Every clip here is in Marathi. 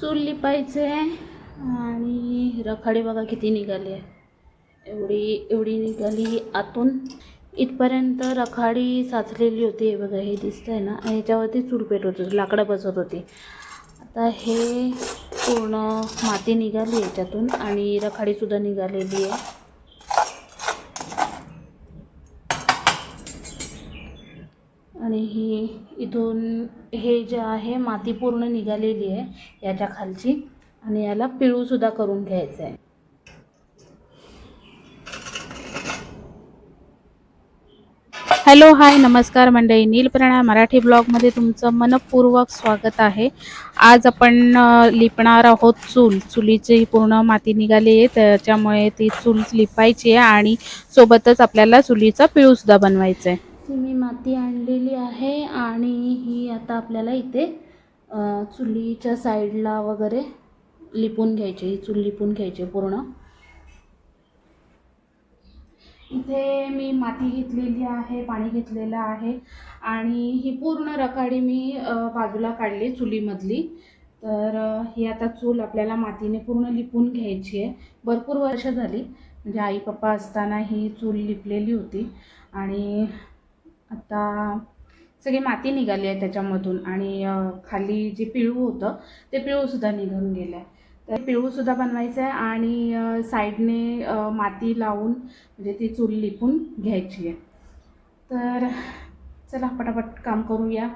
चूल लिपायचे आणि रखाडी बघा किती निघाली आहे. एवढी एवढी निघाली आतून. इथपर्यंत रखाडी साचलेली होती हे बघा हे दिसतंय ना. आणि ह्याच्यावरती चूल पेटवत होती लाकडं बसत होती. आता हे पूर्ण माती निघाली याच्यातून आणि रखाडीसुद्धा निघालेली आहे. आणि ही इथून हे जे आहे माती पूर्ण निघालेली आहे याच्या खालची. आणि याला पिळूसुद्धा करून घ्यायचं आहे. हॅलो हाय नमस्कार मंडळी. नीलप्रणा मराठी ब्लॉगमध्ये तुमचं मनपूर्वक स्वागत आहे. आज आपण लिपणार आहोत चूल. चुलीची पूर्ण माती निघाली आहे त्याच्यामुळे ती चूल लिपायची आहे आणि सोबतच आपल्याला चुलीचा पिळूसुद्धा बनवायचा आहे. ही मी माती आणलेली आहे आणि ही आता आपल्याला इथे चुलीच्या साईडला वगैरे लिपून घ्यायची ही चूल लिपून घ्यायची पूर्ण. इथे मी माती घेतलेली आहे पाणी घेतलेलं आहे आणि ही पूर्ण रकाडी मी बाजूला काढली चुलीमधली. तर ही आता चूल आपल्याला मातीने पूर्ण लिपून घ्यायची आहे. भरपूर वर्ष झाली. म्हणजे आई पप्पा असताना ही चूल लिपलेली होती आणि आता सगळी माती निघाली आहे त्याच्यामधून आणि खाली जे पिळू होतं ते पिळूसुद्धा निघून गेलं आहे तर पिळूसुद्धा बनवायचं आहे आणि साईडने माती लावून म्हणजे ती चूल लिपून घ्यायची आहे. तर चला पटापट काम करूया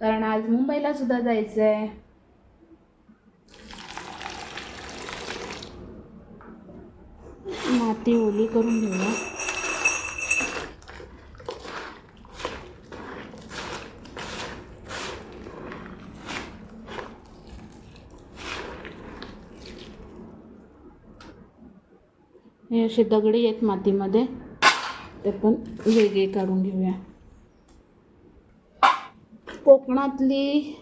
कारण आज मुंबईला सुद्धा जायचं आहे माती ओली करून घेऊया. हे असे दगडी आहेत मातीमध्ये. ते पण वेगळे काढून घेऊया. कोकणातली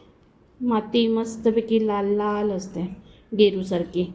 माती मस्तपैकी लाल लाल असते गेरूसारखी.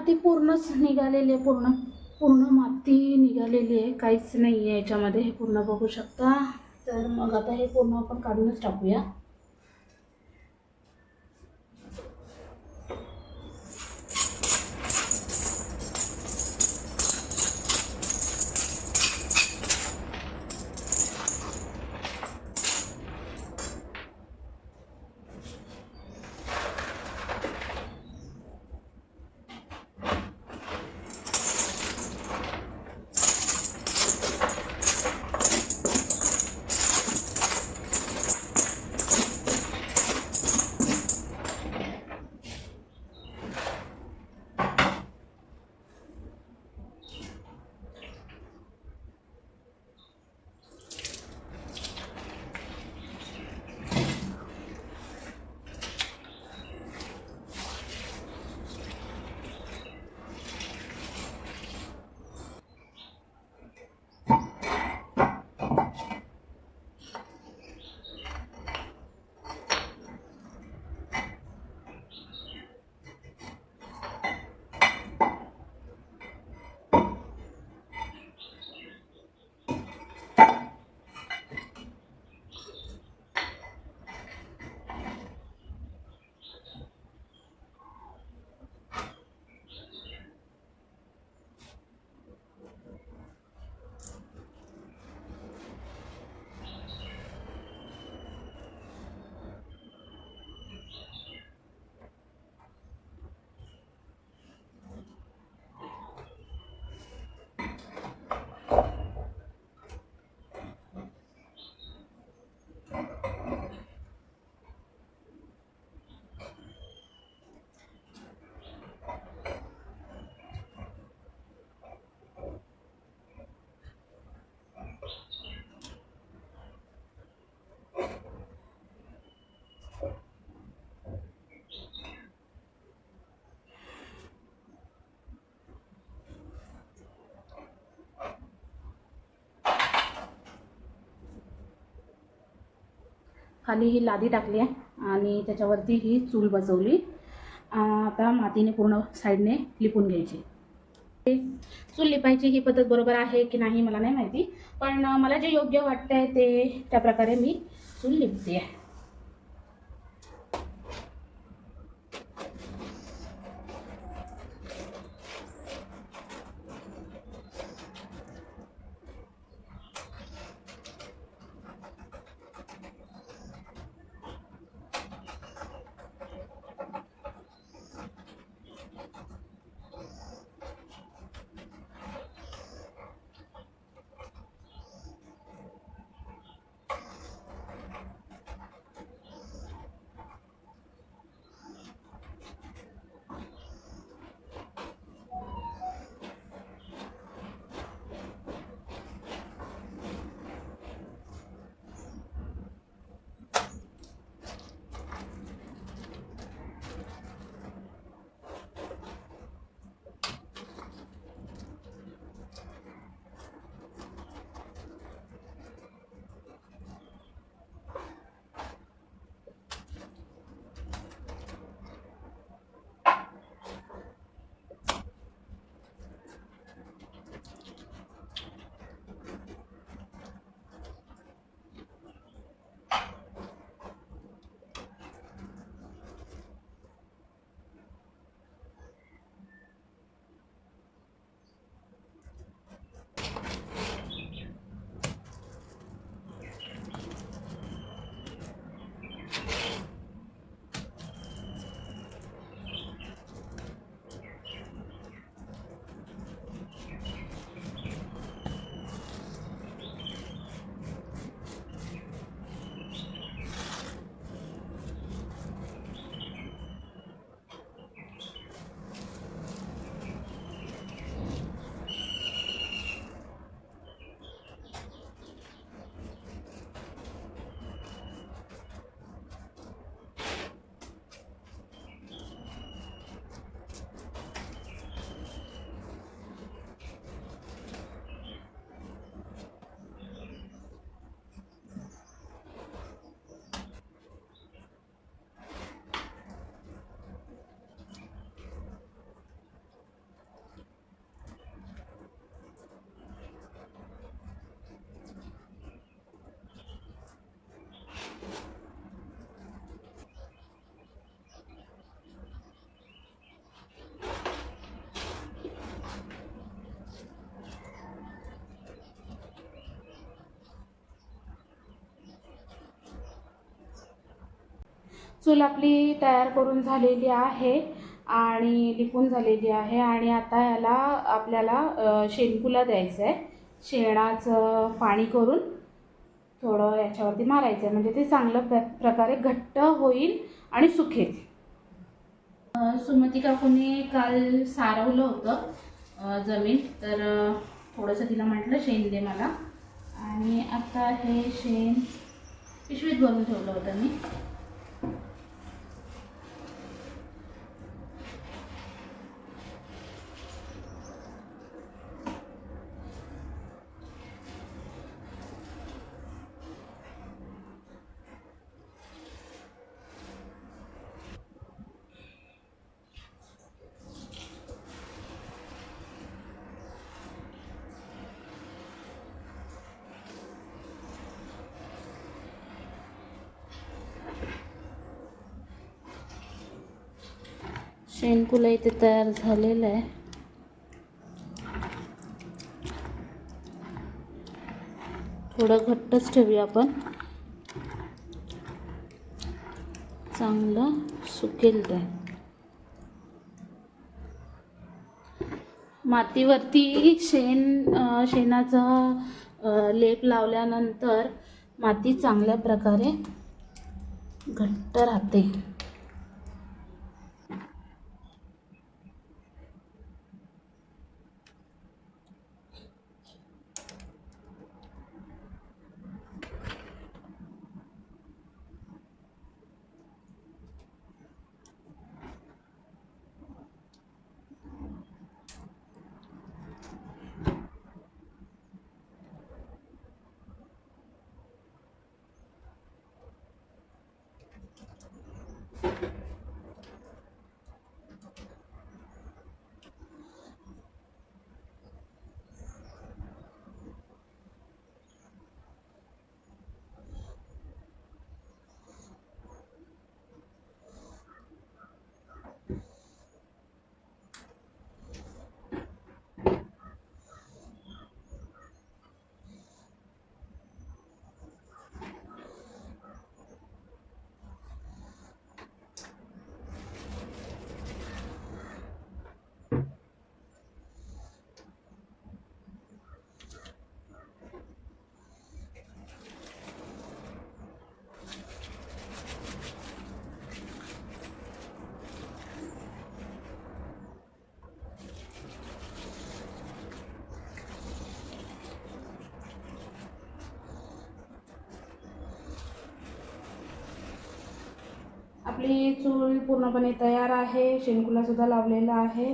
माती पूर्णच निघालेली आहे पूर्ण पूर्ण माती निघालेली आहे काहीच नाही आहे याच्यामध्ये हे पूर्ण बघू शकता. तर मग आता हे पूर्ण आपण काढूनच टाकूया. खाली ही लादी टाकली आहे आणि त्याच्यावरती ही चूल बसवली. आता मातीने पूर्ण साईडने लिपून घ्यायची. चूल लिपायची ही पद्धत बरोबर आहे की नाही मला नाही माहिती पण मला जे योग्य वाटतं आहे ते त्याप्रकारे मी चूल लिपते आहे. चूल आपली तयार करून झालेली आहे आणि लिपून झालेली आहे आणि आता याला आपल्याला शेणकुला द्यायचं आहे शेणाचं पाणी करून थोडं याच्यावरती मारायचं आहे म्हणजे ते चांगलं प्र प्रकारे घट्ट होईल आणि सुखेल. सुमती काकूने काल सारवलं होतं जमीन तर थोडंसं तिला म्हटलं शेण दे मला. आणि आता हे शेण पिशवीत भरून ठेवलं होतं मी. शेणकुला इथे तयार झालेलं आहे. थोडं घट्टच ठेवूया आपण. चांगलं सुकेल ते. मातीवरती शेण शेणाचा लेप लावल्यानंतर माती चांगल्या प्रकारे घट्ट राहते. आपली चूल पूर्णपणे तयार आहे शेणकुलासुद्धा लावलेला आहे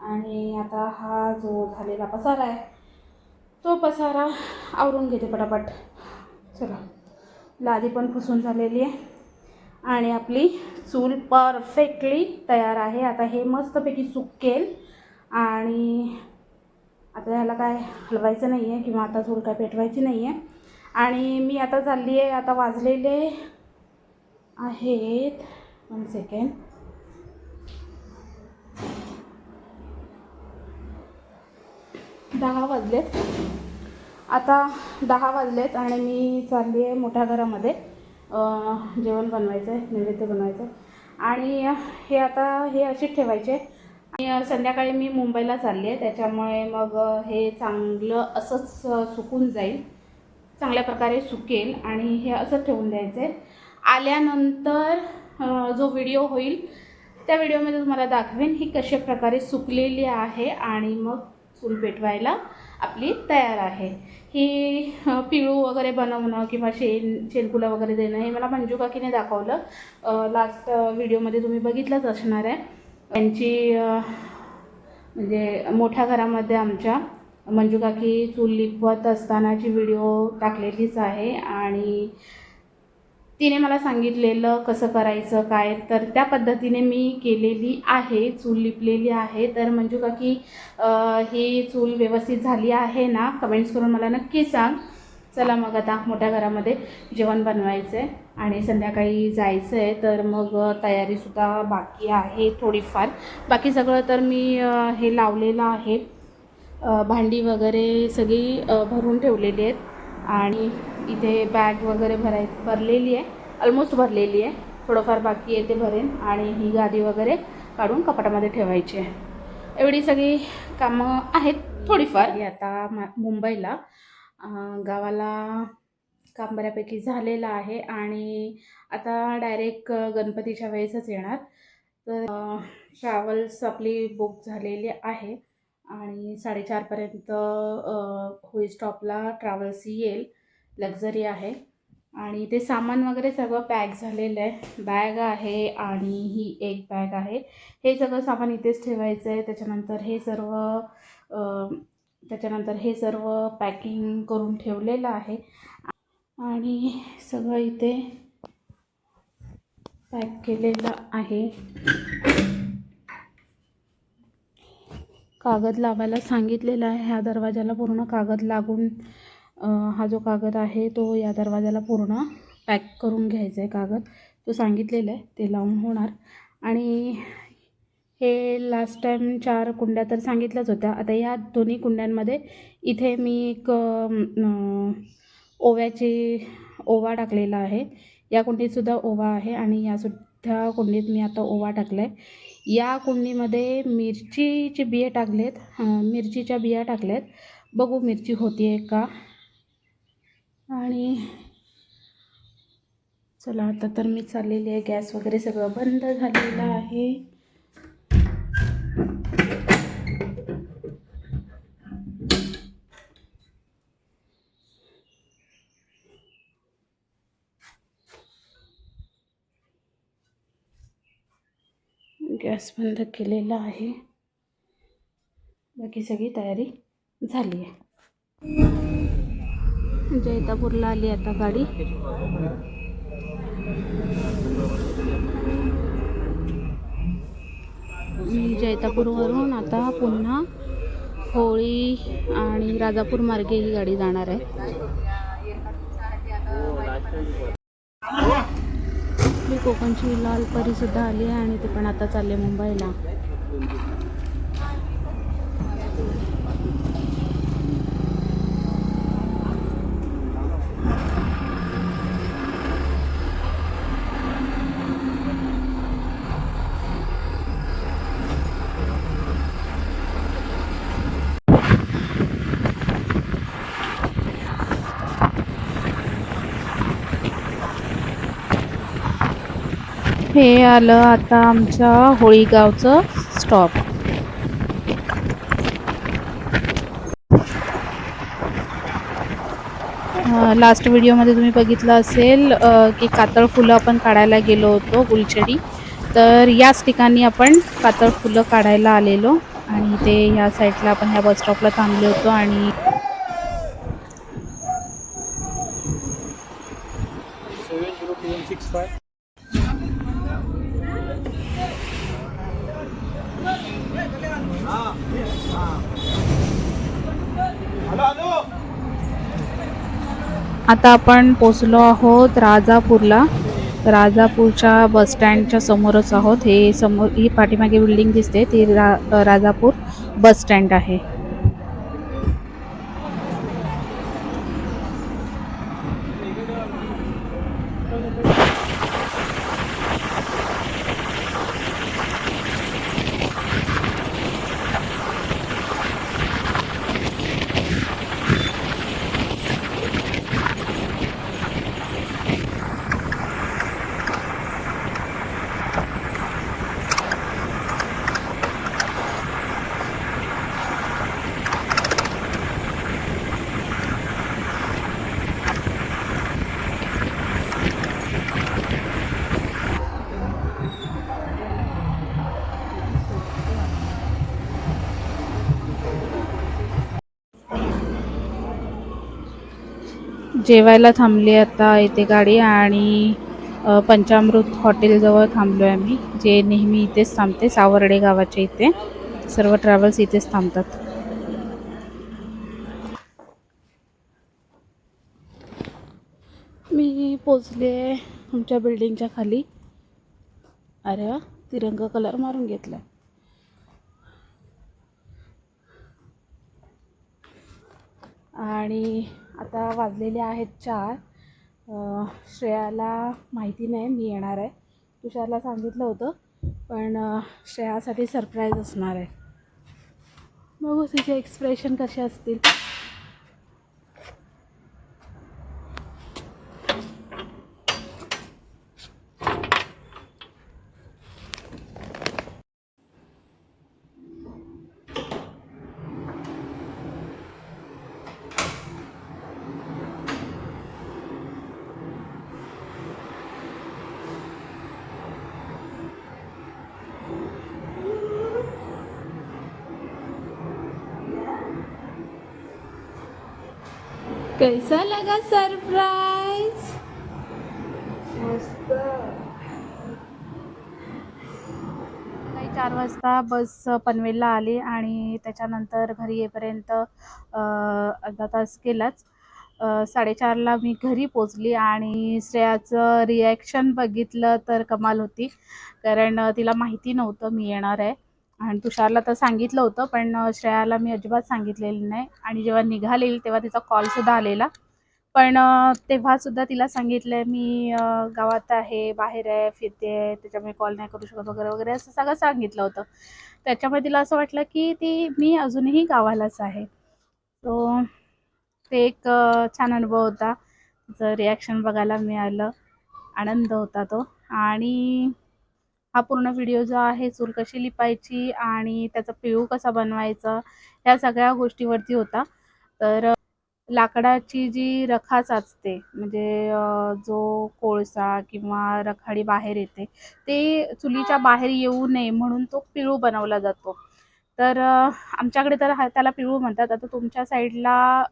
आणि आता हा जो झालेला पसारा आहे तो पसारा आवरून घेते पटापट. चला लादी पण पुसून झालेली आहे आणि आपली चूल परफेक्टली तयार आहे. आता हे मस्तपैकी सुकेल आणि आता ह्याला काय हलवायचं नाही आहे किंवा आता चूल काय पेटवायची नाही आहे आणि मी आता चालली आहे आता वाजलेले आहेत वन सेकेंड दहा वाजलेत. आता दहा वाजलेत आणि मी चालली आहे मोठ्या घरामध्ये. जेवण बनवायचं आहे नैवेद्य बनवायचं आहे आणि हे आता हे असेच ठेवायचे. आणि संध्याकाळी मी मुंबईला चालली आहे. त्याच्यामुळे मग हे चांगलं असंच सुकून जाईल. चांगल्या प्रकारे सुकेल आणि हे असं ठेवून द्यायचं आहे आल्यानंतर जो व्हिडिओ होईल त्या व्हिडिओमध्ये तुम्हाला दाखवेन ही कशा प्रकारे सुकलेली आहे आणि मग चूल पेटवायला आपली तयार आहे. ही पिळू वगैरे बनवणं किंवा शेण शेणकुला वगैरे देणं हे मला मंजू काकीने दाखवलं. लास्ट व्हिडिओमध्ये तुम्ही बघितलंच असणार आहे. त्यांची म्हणजे मोठ्या घरामध्ये आमच्या मंजू काकी चूल लिपवत असतानाची व्हिडिओ टाकलेलीच आहे आणि तिने मला सांगितलेलं कसं करायचं काय? तर त्या पद्धतीने मी केलेली आहे चूल लिपलेली आहे. तर मंजू काकी ही चूल व्यवस्थित झाली आहे ना? कमेंट्स करून मला नक्की सांग. चला मग आता मोठ्या घरामध्ये जेवण बनवायचं आहे आणि संध्याकाळी जायचं आहे तर मग तयारीसुद्धा बाकी आहे थोडीफार. बाकी सगळं तर मी हे लावलेलं आहे. भांडी वगैरे सगळी भरून ठेवलेली आहेत. आणि इथे बॅग वगैरे भराय भरलेली आहे. ऑलमोस्ट भरलेली आहे. थोडंफार बाकी आहे ते भरेन आणि ही गादी वगैरे काढून कपाटामध्ये ठेवायची आहे. एवढी सगळी कामं आहेत थोडीफार. आता मा मुंबईला गावाला काम बऱ्यापैकी झालेलं आहे आणि आता डायरेक्ट गणपतीच्या वेळेसच येणार. तर ट्रॅव्हल्स आपली बुक झालेली आहे. आणि साडेचारपर्यंत होई स्टॉपला ट्रॅव्हल्स येईल. लक्झरी आहे. आणि ते सामान वगैरे सगळं पॅक झालेलं आहे. बॅग आहे आणि ही एक बॅग आहे. हे सगळं सामान इथेच ठेवायचं आहे. त्याच्यानंतर हे सर्व त्याच्यानंतर हे सर्व पॅकिंग करून ठेवलेलं आहे. आणि सगळं इथे पॅक केलेलं आहे. कागद लावायला सांगितलेलं आहे. ह्या दरवाजाला पूर्ण कागद लागून हा जो कागद आहे तो या दरवाजाला पूर्ण पॅक करून घ्यायचा आहे कागद. तो सांगितलेला आहे ते लावून होणार. आणि हे लास्ट टाईम चार कुंड्या तर सांगितल्याच होत्या. आता या दोन्ही कुंड्यांमध्ये इथे मी एक ओव्याची ओवा टाकलेला आहे. या कुंडीतसुद्धा ओवा आहे आणि यासुद्धा कुंडीत मी आता ओवा टाकला आहे या कुंडीमध्ये मिरचीचे बिये टाकलेत. मिरचीच्या बिया टाकल्यात. बघू मिरची होती आहे का? आणि चला आता तर मी चाललेली आहे. गॅस वगैरे सगळं बंद झालेलं आहे. गॅस बंद केलेला आहे. बाकी सगळी तयारी झाली आहे. जैतापूरला आली आता गाडी. मी जैतापूरवरून आता पुन्हा होळी आणि राजापूर मार्गे ही गाडी जाणार आहे. कोकणची लाल परी सुद्धा आली आहे आणि ते पण आता चालले मुंबईला. हे आलं आता आमच्या होळीगावचं स्टॉप लास्ट व्हिडिओमध्ये तुम्ही बघितलं असेल की कातळ फुलं आपण काढायला गेलो होतो गुलछडी. तर याच ठिकाणी आपण कातळ फुलं काढायला आलेलो आणि ते ह्या साईडला आपण ह्या बस थांबलो होतो आणि आता आपण पोचलो आहोत राजापूरला. राजापूरच्या बस स्टँडच्या समोरच आहोत. हे समोर ही पाठीमागे बिल्डिंग दिसते. ती रा राजापूर बस स्टँड आहे. जेवायला थांबली आता इथे गाडी आणि पंचामृत हॉटेलजवळ थांबलो आहे आम्ही जे नेहमी इथेच थांबते सावर्डे गावाच्या इथे. सर्व ट्रॅव्हल्स इथेच थांबतात. मी पोचले आमच्या बिल्डिंगच्या खाली. अरे वा तिरंगा कलर मारून घेतला आणि आता वाजलेले आहेत चार. श्रेयाला माहिती नाही मी येणार आहे. तुषारला सांगितलं होतं पण श्रेयासाठी सरप्राईज असणार आहे. बघू तिचे एक्सप्रेशन कसे असतील. कैसा लगा सरप्राईज सकाळी चार वाजता बस पनवेलला आली आणि त्याच्यानंतर घरी येईपर्यंत अ, अर्धा तास गेलाच अ, साडेचारला मी घरी पोचली आणि श्रेयाचं रिॲक्शन बघितलं तर कमाल होती. कारण तिला माहिती नव्हतं मी येणार आहे. आणि तुषारला तर सांगितलं होतं पण श्रेयाला मी अजिबात सांगितलेलं नाही. आणि जेव्हा निघालेली तेव्हा तिचा कॉलसुद्धा आलेला. पण तेव्हासुद्धा तिला सांगितलं मी गावात आहे बाहेर आहे फिरते आहे त्याच्यामुळे कॉल नाही करू शकत वगैरे वगैरे असं सगळं सांगितलं होतं. त्याच्यामुळे तिला असं वाटलं की ती मी अजूनही गावालाच आहे. तो ते एक छान अनुभव होता. तिचं रिॲक्शन बघायला मिळालं. आनंद होता तो. आणि हा पूर्ण व्हिडिओ जो आहे चूल कशी लिपायची आणि त्याचा पिळू कसा बनवायचा या सगळ्या गोष्टीवरती होता. तर लाकडाची जी रखाच असते म्हणजे जो कोळसा किंवा रखाडी बाहेर येते ते चुलीच्या बाहेर येऊ नये म्हणून तो पिळू बनवला जातो. तर आमच्याकडे तर हा त्याला पिळू म्हणतात. आता तुमच्या साईडला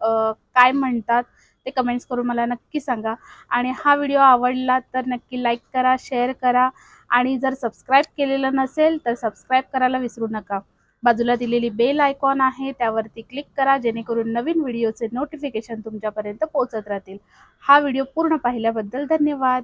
काय म्हणतात ते कमेंट्स करून मला नक्की सांगा. आणि हा व्हिडिओ आवडला तर नक्की लाईक करा शेअर करा आणि जर सबस्क्राईब केलेलं नसेल तर सबस्क्राईब करायला विसरू नका. बाजूला दिलेली बेल आयकॉन आहे त्यावरती क्लिक करा जेणेकरून नवीन व्हिडिओचे नोटिफिकेशन तुमच्यापर्यंत पोहोचत राहतील. हा व्हिडिओ पूर्ण पाहिल्याबद्दल धन्यवाद.